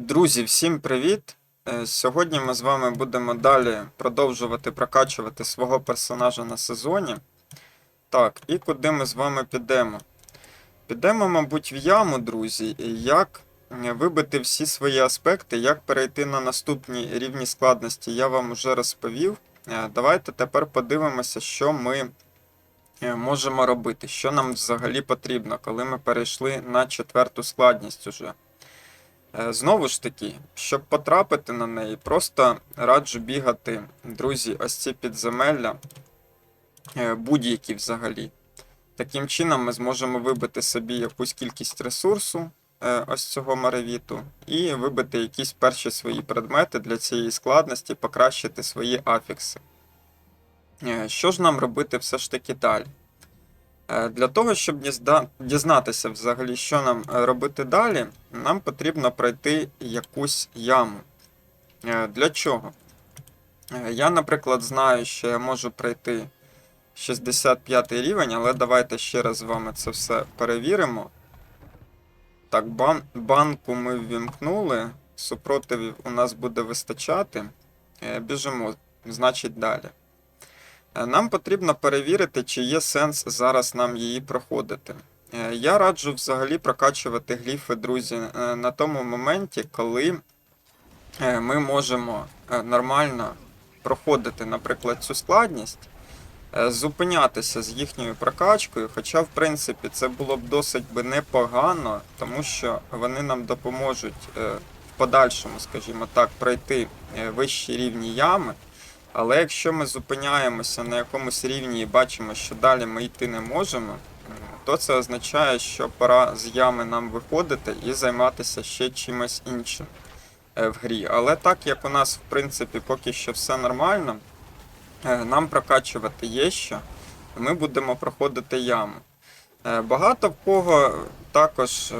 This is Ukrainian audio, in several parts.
Друзі, всім привіт! Е, Сьогодні ми з вами будемо далі продовжувати прокачувати свого персонажа на сезоні. Так, і куди ми з вами підемо? Підемо, мабуть, в яму, друзі, як е, вибити всі свої аспекти, як перейти на наступні рівні складності, я вам уже розповів. Е, Давайте тепер подивимося, що ми можемо робити, що нам взагалі потрібно, коли ми перейшли на четверту складність уже. Е, Знову ж таки, щоб потрапити на неї, просто раджу бігати, друзі, ось ці підземелля, е, будь-які взагалі. Таким чином ми зможемо вибити собі якусь кількість ресурсу е, ось цього маревіту, і вибити якісь перші свої предмети для цієї складності, покращити свої афікси. Що ж нам робити все ж таки далі? Е, Для того, щоб дізнатися взагалі, що нам е, робити далі, нам потрібно пройти якусь яму. Е, Для чого? Я, наприклад, знаю, що я можу пройти 65 рівень, але давайте ще раз з вами це все перевіримо. Так, бан- банку ми ввімкнули, супротивів у нас буде вистачати. Біжимо, значить, далі. Е, Нам потрібно перевірити, чи є сенс зараз нам її проходити. Е, Я раджу взагалі прокачувати гліфи, друзі, е, на тому моменті, коли ми можемо нормально проходити, наприклад, цю складність, зупинятися з їхньою прокачкою, хоча, в принципі, це було б досить би непогано, тому що вони нам допоможуть в подальшому, скажімо так, пройти вищі рівні ями. Але якщо ми зупиняємося на якомусь рівні і бачимо, що далі ми йти не можемо, то це означає, що пора з ями нам виходити і займатися ще чимось іншим е, в грі. Але так як у нас, в принципі, поки що все нормально, е, нам прокачувати є що, ми будемо проходити яму. Е, Багато в кого також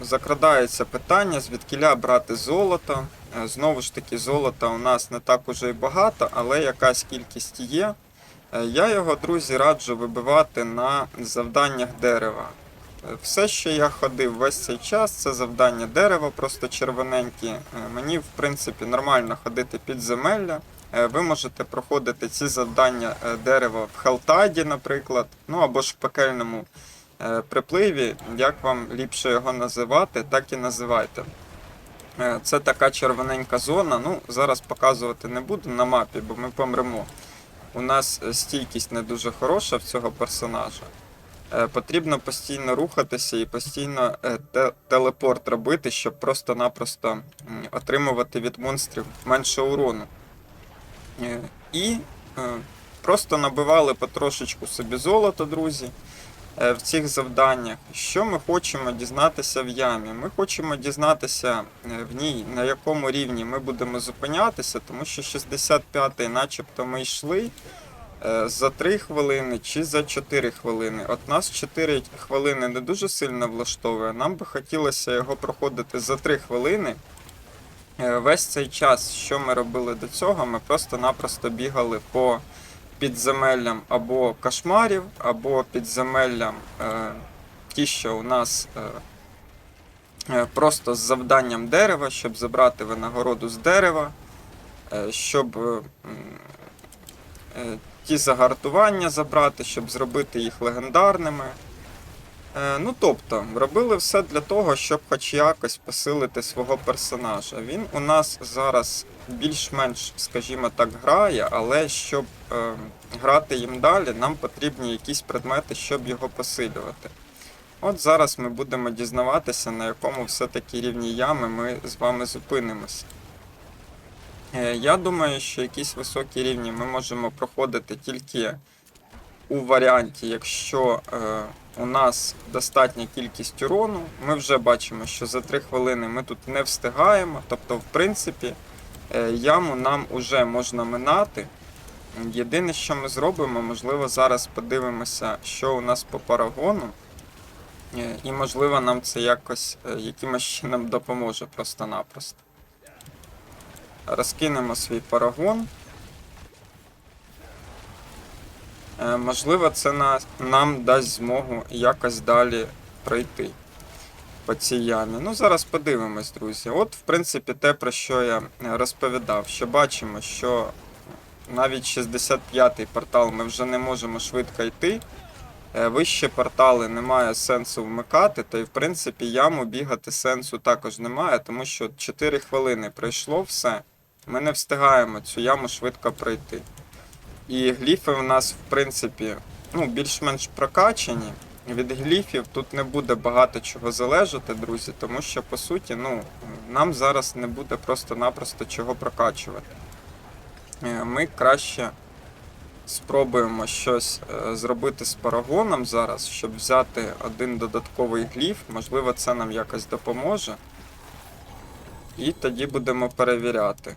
закрадається питання, звідкіля брати золото. Е, Знову ж таки, золота у нас не так уже й багато, але якась кількість є. Е, Я його, друзі, раджу вибивати на завданнях дерева. Е, Все, що я ходив весь цей час, це завдання дерева, просто червоненькі. Мені, в принципі, нормально ходити підземелля. Е, Ви можете проходити ці завдання дерева в Халтаді, наприклад, ну або ж в пекельному припливі. Як вам ліпше його називати, так і називайте. Е, Це така червоненька зона. Ну, зараз показувати не буду на мапі, бо ми помремо. У нас е, стійкість не дуже хороша в цього персонажа. Е, Потрібно постійно рухатися і постійно телепорт робити, щоб просто-напросто отримувати від монстрів менше урону. І просто набивали потрошечку собі золото, друзі, в цих завданнях. Що ми хочемо дізнатися в ямі? Ми хочемо дізнатися е, в ній, на якому рівні ми будемо зупинятися, тому що 65-й, начебто, ми йшли е, за 3 хвилини чи за 4 хвилини. От нас 4 хвилини не дуже сильно влаштовує. Нам би хотілося його проходити за 3 хвилини. Е, Весь цей час, що ми робили до цього, ми просто-напросто бігали по підземеллям або кошмарів, або підземеллям е, ті, що у нас е, е, просто з завданням дерева, щоб забрати винагороду з дерева, щоб ті загартування забрати, щоб зробити їх легендарними. Е, Ну, тобто, робили все для того, щоб хоч якось посилити свого персонажа. Він у нас зараз більш-менш, скажімо так, грає, але щоб е, грати їм далі, нам потрібні якісь предмети, щоб його посилювати. От зараз ми будемо дізнаватися, на якому все-таки рівні ями ми з вами зупинимося. Е, Я думаю, що якісь високі рівні ми можемо проходити тільки у варіанті, якщо е, у нас достатня кількість урону. Ми вже бачимо, що за 3 хвилини ми тут не встигаємо. Тобто, в принципі, е, яму нам уже можна минати. Єдине, що ми зробимо, можливо, зараз подивимося, що у нас по парагону. Е, І, можливо, нам це якось якимось чином допоможе просто-напросто. Розкинемо свій парагон. Е, Можливо, це нам дасть змогу якось далі пройти. по цій ямі. Ну, зараз подивимось, друзі. От, в принципі, те, про що я е, розповідав, що бачимо, що навіть 65-й портал ми вже не можемо швидко йти. Е, Вище портали немає сенсу вмикати, та й в принципі яму бігати сенсу також немає, тому що 4 хвилини пройшло все. Ми не встигаємо цю яму швидко пройти. І гліфи в нас, в принципі, ну, більш-менш прокачані. Від гліфів тут не буде багато чого залежати, друзі, тому що по суті, ну, нам зараз не буде просто-напросто чого прокачувати. Е, Ми краще спробуємо щось е, зробити з парагоном зараз, щоб взяти один додатковий гліф. Можливо, це нам якось допоможе. І тоді будемо перевіряти,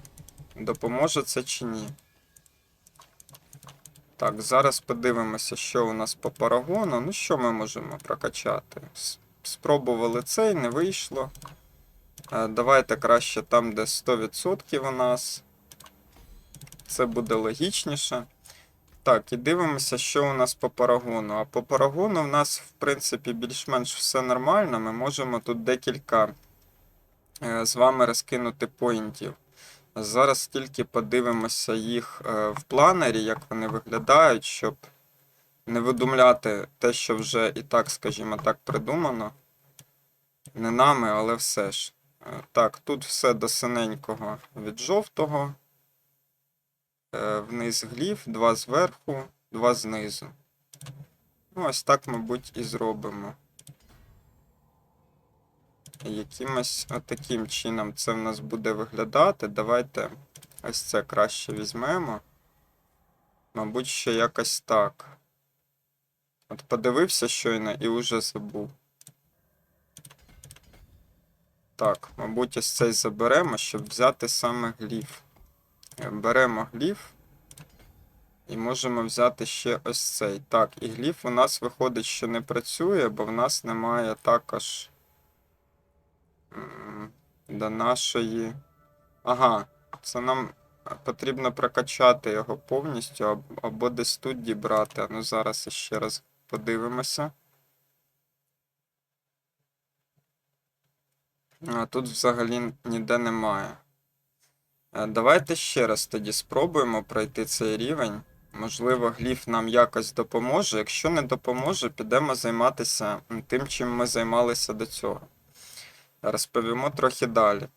допоможе це чи ні. Так, зараз подивимося, що у нас по парагону. Ну, що ми можемо прокачати? Спробували цей, не вийшло. Е, Давайте краще там, де 100% у нас. Це буде логічніше. Так, і дивимося, що у нас по парагону. А по парагону в нас, в принципі, більш-менш все нормально. Ми можемо тут декілька е, з вами розкинути поінтів. Зараз тільки подивимося їх е, в планері, як вони виглядають, щоб не видумляти те, що вже і так, скажімо так, придумано. Не нами, але все ж. Е, Так, тут все до синенького від жовтого. Е, Вниз гліф, два зверху, два знизу. Ну, ось так, мабуть, і зробимо. Якимось таким чином це в нас буде виглядати. Давайте ось це краще візьмемо. Мабуть, ще якось так. От подивився щойно і уже забув. Так, мабуть, ось цей заберемо, щоб взяти саме гліф. Беремо гліф. І можемо взяти ще ось цей. Так, і гліф у нас виходить, що не працює, бо в нас немає також до нашої. Ага, це нам потрібно прокачати його повністю або десь тут дібрати. Ну зараз ще раз подивимося. А тут взагалі ніде немає. Е, Давайте ще раз тоді спробуємо пройти цей рівень. Можливо, гліф нам якось допоможе. Якщо не допоможе, підемо займатися тим, чим ми займалися до цього. Розповімо трохи далі.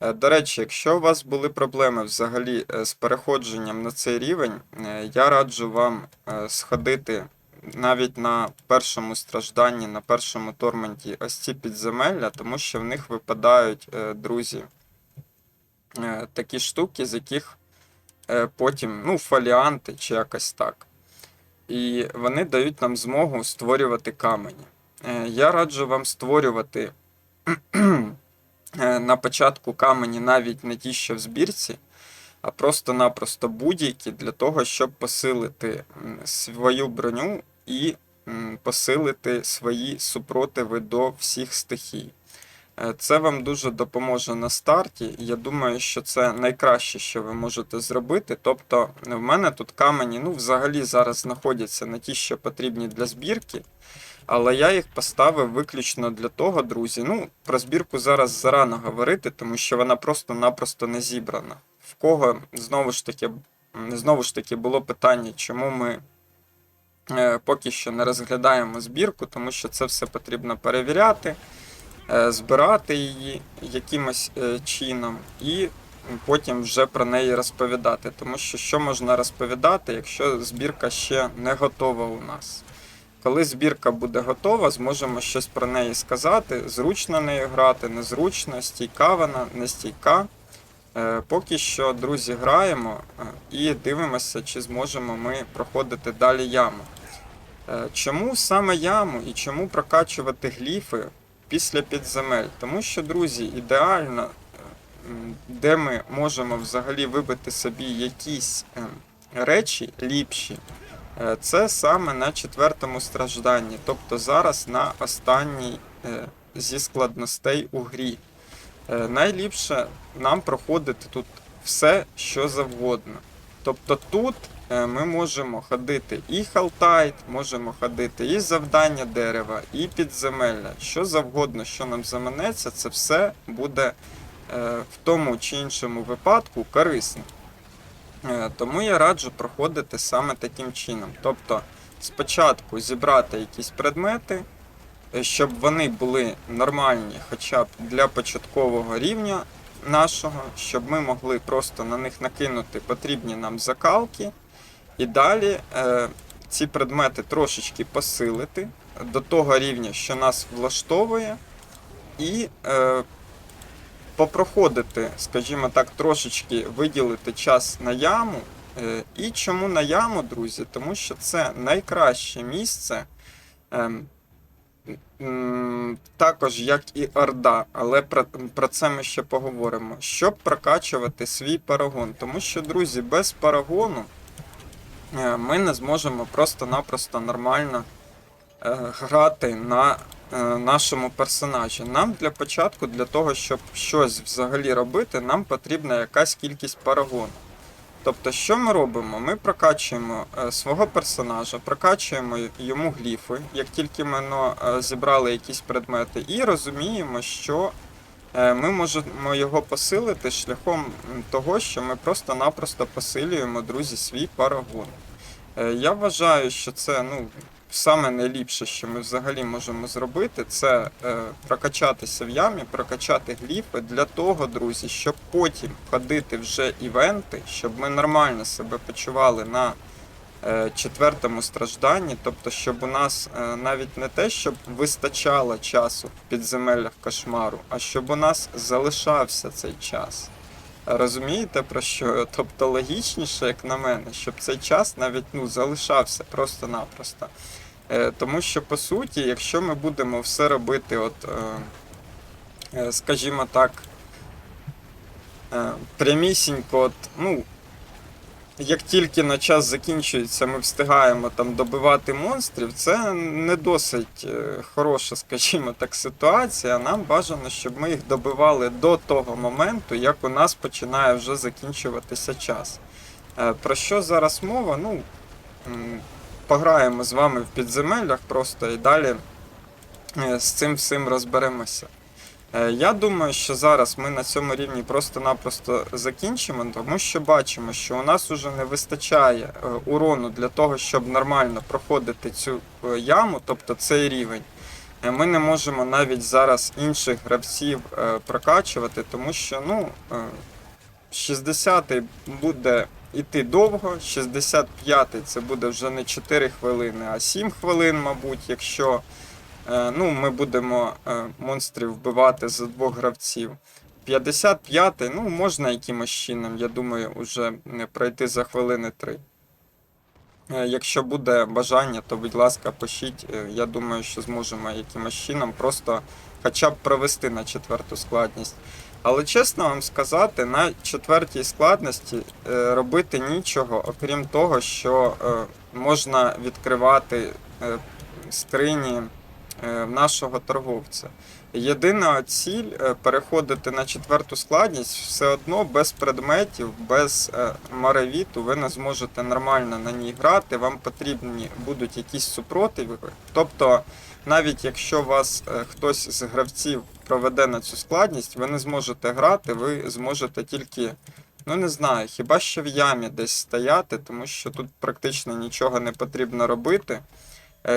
Е, До речі, якщо у вас були проблеми взагалі е, з переходженням на цей рівень, е, я раджу вам сходити навіть на першому стражданні, на першому торменті ось ці підземелля, тому що в них випадають, друзі, такі штуки, з яких потім, ну, фоліанти чи якось так. І вони дають нам змогу створювати камені. Я раджу вам створювати на початку камені навіть не ті, що в збірці, а просто-напросто будь-які для того, щоб посилити свою броню і посилити свої супротиви до всіх стихій. Е, Це вам дуже допоможе на старті. Я думаю, що це найкраще, що ви можете зробити. Тобто, в мене тут камені, ну, взагалі зараз знаходяться не ті, що потрібні для збірки. Але я їх поставив виключно для того, друзі. Ну, про збірку зараз зарано говорити, тому що вона просто-напросто не зібрана. В кого знову ж таки, знову ж таки було питання, чому ми е, поки що не розглядаємо збірку, тому що це все потрібно перевіряти, е, збирати її якимось е, чином і потім вже про неї розповідати. Тому що що можна розповідати, якщо збірка ще не готова у нас. Коли збірка буде готова, зможемо щось про неї сказати. Зручно нею грати, незручно, стійка вона, не стійка. Е, Поки що, друзі, граємо е, і дивимося, чи зможемо ми проходити далі яму. Е, Чому саме яму і чому прокачувати гліфи після підземель? Тому що, друзі, ідеально, де ми можемо взагалі вибити собі якісь е, речі ліпші, Це саме на четвертому стражданні, тобто зараз на останній е, зі складностей у грі. Е, Найліпше нам проходити тут все, що завгодно. Тобто тут е, ми можемо ходити і халтайт, можемо ходити і завдання дерева, і підземелля. Що завгодно, що нам заманеться, це все буде е, в тому чи іншому випадку корисно. Е, Тому я раджу проходити саме таким чином. Тобто спочатку зібрати якісь предмети, е, щоб вони були нормальні хоча б для початкового рівня нашого, щоб ми могли просто на них накинути потрібні нам закалки, і далі е, ці предмети трошечки посилити до того рівня, що нас влаштовує, і попроходити, скажімо так, трошечки виділити час на яму. Е, І чому на яму, друзі? Тому що це найкраще місце. ем, Також як і Орда, але про, це ми ще поговоримо. Щоб прокачувати свій парагон. Тому що, друзі, без парагону е, ми не зможемо просто-напросто нормально е, грати на нашому персонажі. Нам для початку, для того, щоб щось взагалі робити, нам потрібна якась кількість парагону. Тобто, що ми робимо? Ми прокачуємо е, свого персонажа, прокачуємо йому гліфи, як тільки ми ну, е, зібрали якісь предмети, і розуміємо, що е, ми можемо його посилити шляхом того, що ми просто-напросто посилюємо, друзі, свій парагон. Е, Я вважаю, що це ну, саме найліпше, що ми взагалі можемо зробити, це е, прокачатися в ямі, прокачати гліфи для того, друзі, щоб потім ходити вже івенти, щоб ми нормально себе почували на е, четвертому стражданні. Тобто, щоб у нас е, навіть не те, щоб вистачало часу в підземеллях кошмару, а щоб у нас залишався цей час. Розумієте про що? Тобто логічніше, як на мене, щоб цей час навіть ну, залишався просто-напросто. Е, тому що, по суті, якщо ми будемо все робити, от, е, е, скажімо так, е, прямісінько, от, ну, як тільки на час закінчується, ми встигаємо там добивати монстрів, це не досить е, хороша, скажімо так, ситуація. Нам бажано, щоб ми їх добивали до того моменту, як у нас починає вже закінчуватися час. Е, Про що зараз мова? Ну, пограємо з вами в підземеллях просто і далі е, з цим всім розберемося. Е, Я думаю, що зараз ми на цьому рівні просто-напросто закінчимо, тому що бачимо, що у нас уже не вистачає е, урону для того, щоб нормально проходити цю е, яму, тобто цей рівень. Ми не можемо навіть зараз інших гравців прокачувати, тому що ну, е, 60-й буде йти довго, 65-й це буде вже не 4 хвилини, а 7 хвилин, мабуть, якщо ну, ми будемо е, монстрів вбивати за двох гравців. 55-й, ну, можна якимось чином, я думаю, уже пройти за хвилини 3. Е, Якщо буде бажання, то будь ласка, пишіть. Е, Я думаю, що зможемо якимось чином просто хоча б провести на четверту складність. Але чесно вам сказати, на четвертій складності е, робити нічого, окрім того, що е, можна відкривати е, скрині е, в нашого торговця. Єдина ціль е, переходити на четверту складність все одно без предметів, без е, маревіту ви не зможете нормально на ній грати. Вам потрібні будуть якісь супротиви. Тобто, навіть якщо вас е, хтось з гравців проведе на цю складність, ви не зможете грати, ви зможете тільки, ну не знаю, хіба що в ямі десь стояти, тому що тут практично нічого не потрібно робити, е,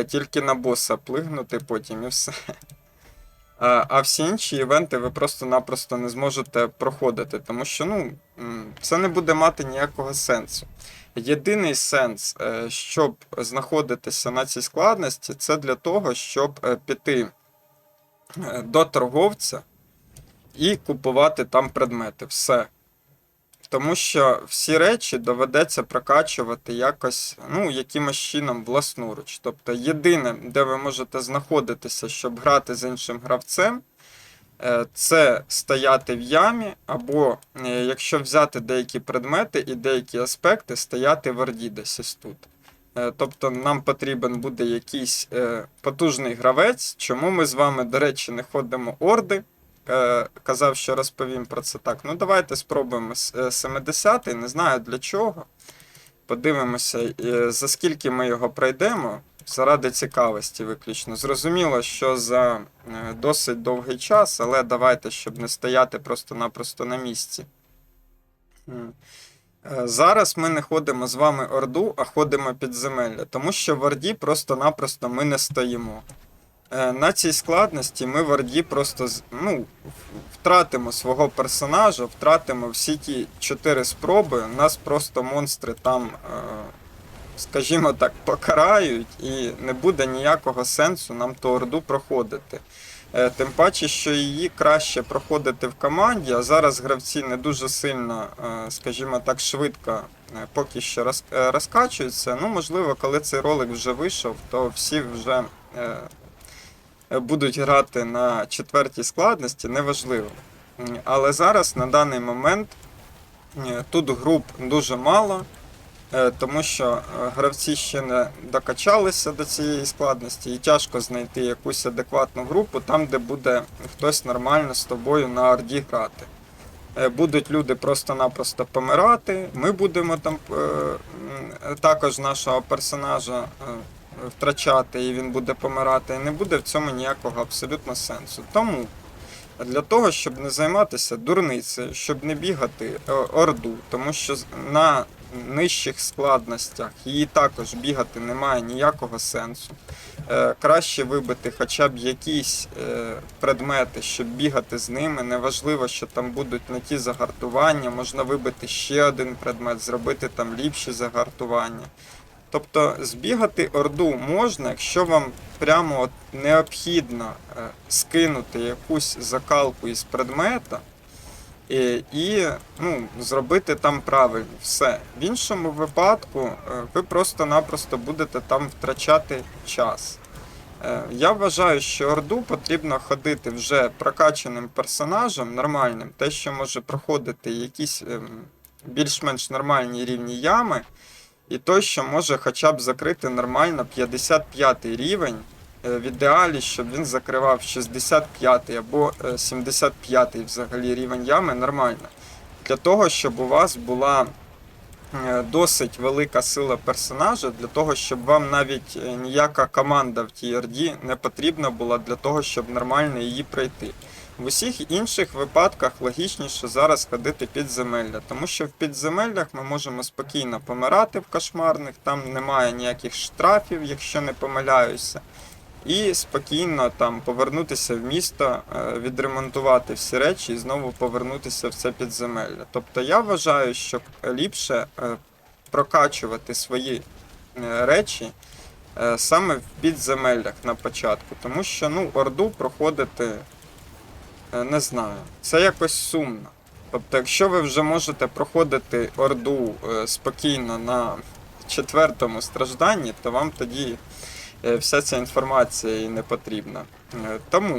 тільки на боса плигнути потім і все. А а всі інші івенти ви просто-напросто не зможете проходити, тому що ну, це не буде мати ніякого сенсу. Єдиний сенс, е, щоб знаходитися на цій складності, це для того, щоб е, піти е, до торговця і купувати там предмети. Все. Тому що всі речі доведеться прокачувати якось, ну, якимось чином власноруч. Тобто єдине, де ви можете знаходитися, щоб грати з іншим гравцем, е, це стояти в ямі, або е, якщо взяти деякі предмети і деякі аспекти, стояти в орді десь тут. Е, Тобто нам потрібен буде якийсь потужний гравець, чому ми з вами, до речі, не ходимо орди. Е, Казав, що розповім про це так. Ну, давайте спробуємо е, 70-й, не знаю для чого. Подивимося, е, за скільки ми його пройдемо. Заради цікавості виключно. Зрозуміло, що за е, досить довгий час, але давайте, щоб не стояти просто-напросто на місці. Е, Зараз ми не ходимо з вами Орду, а ходимо підземелля, тому що в Орді просто-напросто ми не стоїмо. Е, На цій складності ми в Орді просто ну, втратимо свого персонажа, втратимо всі ті чотири спроби. Нас просто монстри там, е, скажімо так, покарають, і не буде ніякого сенсу нам ту Орду проходити. Е, Тим паче, що її краще проходити в команді, а зараз гравці не дуже сильно, скажімо так, швидко поки що розкачуються. Ну, можливо, коли цей ролик вже вийшов, то всі вже будуть грати на четвертій складності, неважливо. Але зараз на даний момент тут груп дуже мало. Е, Тому що е, гравці ще не докачалися до цієї складності, і тяжко знайти якусь адекватну групу там, де буде хтось нормально з тобою на орді грати. Е, Будуть люди просто-напросто помирати. Ми будемо там також нашого персонажа втрачати, і він буде помирати. І не буде в цьому ніякого абсолютно сенсу. Тому для того, щоб не займатися дурницею, щоб не бігати е, орду, тому що на нижчих складностях її також бігати немає ніякого сенсу. Е, Краще вибити хоча б якісь е, предмети, щоб бігати з ними. Неважливо, що там будуть не ті загартування, можна вибити ще один предмет, зробити там ліпші загартування. Тобто збігати орду можна, якщо вам прямо от необхідно е, скинути якусь закалку із предмета і, і ну, зробити там правильно все. В іншому випадку е, ви просто-напросто будете там втрачати час. Е, Я вважаю, що Орду потрібно ходити вже прокачаним персонажем нормальним, те, що може проходити якісь ем, більш-менш нормальні рівні ями, і той, що може хоча б закрити нормально 55 рівень. е, В ідеалі, щоб він закривав 65 або е, 75 взагалі рівень ями нормально. Для того, щоб у вас була е, досить велика сила персонажа, для того, щоб вам навіть е, ніяка команда в орді не потрібна була для того, щоб нормально її пройти. В усіх інших випадках логічніше зараз ходити підземелля, тому що в підземеллях ми можемо спокійно помирати в кошмарних, там немає ніяких штрафів, якщо не помиляюся. І спокійно там повернутися в місто, е, відремонтувати всі речі і знову повернутися в це підземелля. Тобто я вважаю, що ліпше е, прокачувати свої е, речі саме в підземеллях на початку, тому що ну, орду проходити не знаю, це якось сумно. Тобто, якщо ви вже можете проходити орду е, спокійно на четвертому стражданні, то вам тоді е, вся ця інформація і не потрібна. Е, Тому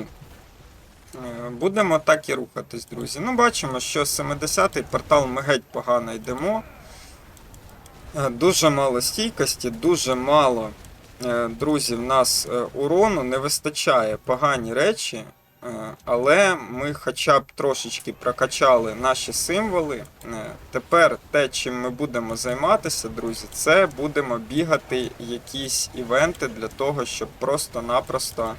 е, будемо так і рухатись, друзі. Ну, бачимо, що 70-й портал ми геть погано йдемо. Е, Дуже мало стійкості, дуже мало, е, друзі, в нас е, урону, не вистачає погані речі. Е, Але ми хоча б трошечки прокачали наші символи. Е, Тепер те, чим ми будемо займатися, друзі, це будемо бігати якісь івенти для того, щоб просто-напросто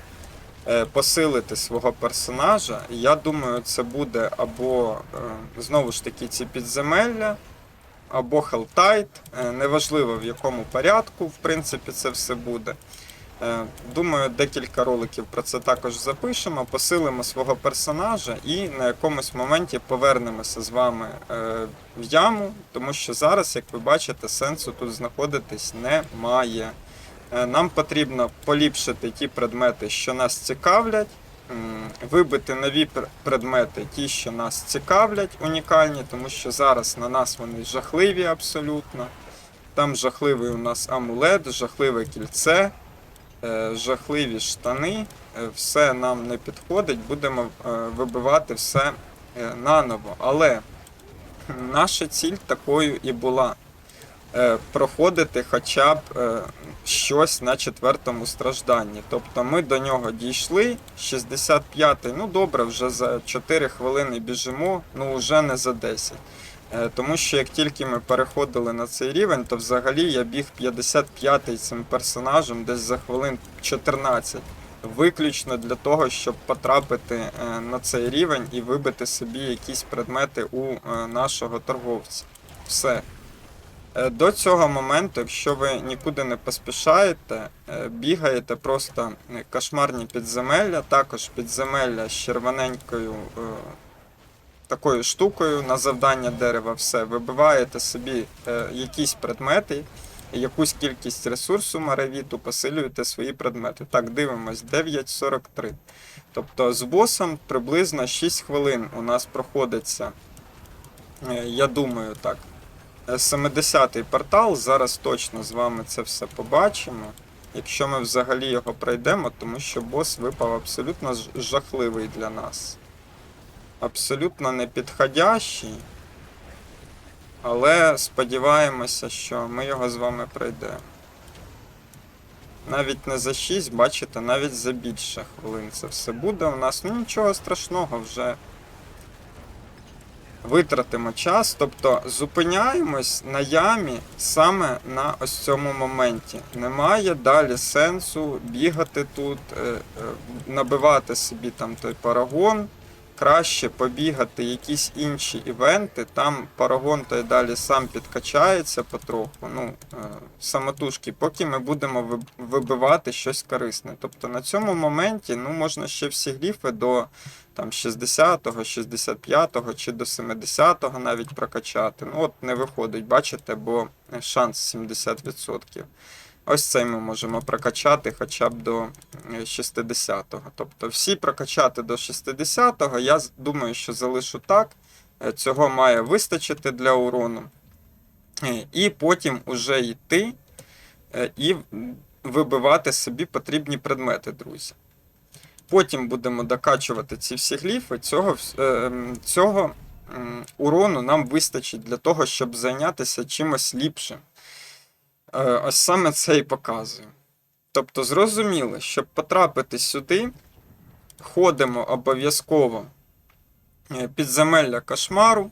е, посилити свого персонажа. Я думаю, це буде або знову ж таки ці підземелля, або е, неважливо в якому порядку, в принципі, це все буде. Е, Думаю, декілька роликів про це також запишемо, посилимо свого персонажа і на якомусь моменті повернемося з вами е, в яму, тому що зараз, як ви бачите, сенсу тут знаходитись немає. Е, Нам потрібно поліпшити ті предмети, що нас цікавлять, вибити нові предмети, ті, що нас цікавлять, унікальні, тому що зараз на нас вони жахливі абсолютно. Там жахливий у нас амулет, жахливе кільце, жахливі штани. Е, Все нам не підходить, будемо е, вибивати все е, наново. Але наша ціль такою і була. Е, Проходити хоча б е, щось на четвертому стражданні. Тобто ми до нього дійшли. 65-й, ну добре, вже за 4 хвилини біжимо, ну вже не за 10. Е, Тому що як тільки ми переходили на цей рівень, то взагалі я біг 55-й цим персонажем десь за хвилин 14. Виключно для того, щоб потрапити е, на цей рівень і вибити собі якісь предмети у е, нашого торговця. Все. До цього моменту, якщо ви нікуди не поспішаєте, бігаєте просто кошмарні підземелля, також підземелля з червоненькою такою штукою на завдання дерева, все, вибиваєте собі е, якісь предмети, якусь кількість ресурсу маравіту, посилюєте свої предмети. Так, дивимось, 9.43. Тобто з босом приблизно 6 хвилин у нас проходиться, е, я думаю, так. Е, 70-й портал. Зараз точно з вами це все побачимо. Якщо ми взагалі його пройдемо, тому що бос випав абсолютно жахливий для нас. Абсолютно непідходящий. Але сподіваємося, що ми його з вами пройдемо. Навіть не за 6, бачите, навіть за більше хвилин це все буде у нас. Ну нічого страшного вже витратимо час, тобто зупиняємось на ямі саме на ось цьому моменті. Немає далі сенсу бігати тут, е, е, набивати собі там той парагон. Краще побігати якісь інші івенти, там парагон той далі сам підкачається потроху, ну, е, самотужки, поки ми будемо вибивати щось корисне. Тобто на цьому моменті ну, можна ще всі гліфи до там 60-го, 65-го чи до 70-го навіть прокачати. Ну от не виходить, бачите, бо шанс 70%. Ось цей ми можемо прокачати хоча б до е, 60-го. Тобто всі прокачати до 60-го, я думаю, що залишу так. Е, Цього має вистачити для урону. Е, І потім уже йти е, і вибивати собі потрібні предмети, друзі. Потім будемо докачувати ці всі гліфи. Цього, е, цього урону нам вистачить для того, щоб зайнятися чимось ліпшим. Е, Ось саме це і показую. Тобто, зрозуміло, щоб потрапити сюди, ходимо обов'язково е, підземелля кошмару,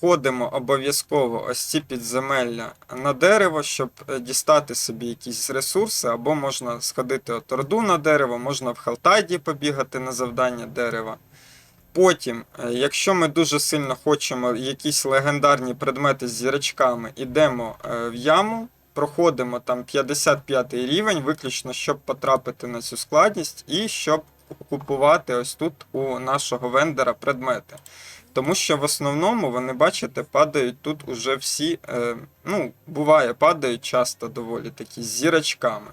ходимо обов'язково ось ці підземелля на дерево, щоб е, дістати собі якісь ресурси, або можна сходити от орду на дерево, можна в Халтайді побігати на завдання дерева. Потім, якщо ми дуже сильно хочемо якісь легендарні предмети з зірочками, йдемо в яму, проходимо там 55 рівень, виключно щоб потрапити на цю складність і щоб купувати ось тут у нашого вендора предмети. Тому що в основному вони, бачите, падають тут уже всі, е, ну, буває, падають часто доволі такі з зірочками.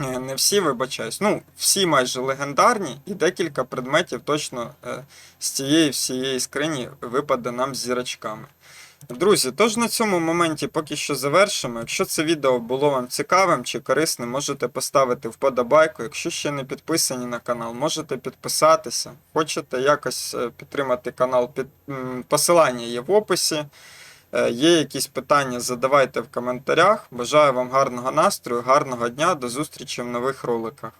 Е, Не всі, вибачаюсь. Ну, всі майже легендарні, і декілька предметів точно е, з цієї всієї скрині випаде нам з зірочками. Друзі, тож на цьому моменті поки що завершимо. Якщо це відео було вам цікавим чи корисним, можете поставити вподобайку. Якщо ще не підписані на канал, можете підписатися. Хочете якось е, підтримати канал, під... посилання є в описі. Е, Є якісь питання, задавайте в коментарях. Бажаю вам гарного настрою, гарного дня, до зустрічі в нових роликах.